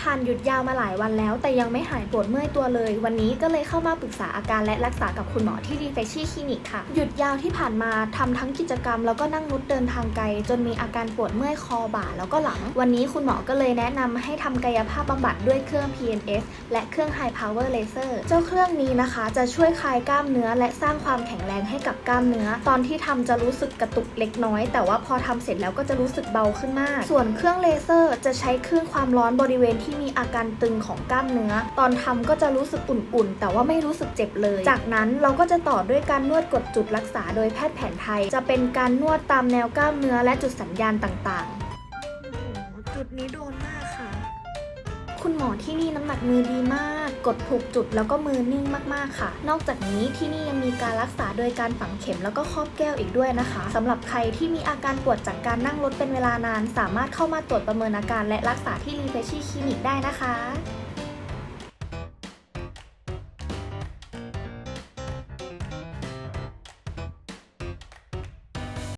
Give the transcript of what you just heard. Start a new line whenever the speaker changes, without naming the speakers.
ผ่านหยุดยาวมาหลายวันแล้ว แต่ยังไม่หายปวดเมื่อยตัวเลย วันนี้ก็เลยเข้ามาปรึกษาอาการและรักษากับคุณหมอที่รีเฟชชี่คลินิกค่ะ หยุดยาวที่ผ่านมาทำทั้งกิจกรรม แล้วก็นั่งรถเดินทางไกล จนมีอาการปวดเมื่อยคอบ่าแล้วก็หลัง วันนี้คุณหมอก็เลยแนะนำให้ทำกายภาพบำบัดด้วยเครื่อง PNS และเครื่อง High Power Laser เจ้าเครื่องนี้นะคะ จะช่วยคลายกล้ามเนื้อ และสร้างความแข็งแรงให้กับกล้ามเนื้อ ตอนที่ทำจะรู้สึกกระตุกเล็กน้อย แต่ว่าพอทำเสร็จแล้วก็จะรู้สึกเบาขึ้นมาก ส่วนเครื่องเลเซอร์จะใช้คลื่นความร้อนบริเวณที่ที่มีอาการตึงของกล้ามเนื้อ ตอนทำก็จะรู้สึกอุ่นๆ แต่ว่าไม่รู้สึกเจ็บเลย จากนั้นเราก็จะต่อด้วยการนวดกดจุดรักษาโดยแพทย์แผนไทย จะเป็นการนวดตามแนวกล้ามเนื้อและจุดสัญญาณต่างๆ จุดนี้โดนมากค่ะ คุณหมอที่นี่น้ำหนักมือดีมาก กดถูกจุดแล้วก็มือนิ่งมากๆค่ะ นอกจากนี้ที่นี่ยังมีการรักษาโดยการฝังเข็มแล้วก็ครอบแก้วอีกด้วยนะคะสำหรับใครที่มีอาการปวดจากการนั่งรถเป็นเวลานาน สามารถเข้ามาตรวจประเมินอาการและรักษาที่รีเฟชชี่คลินิกได้นะคะ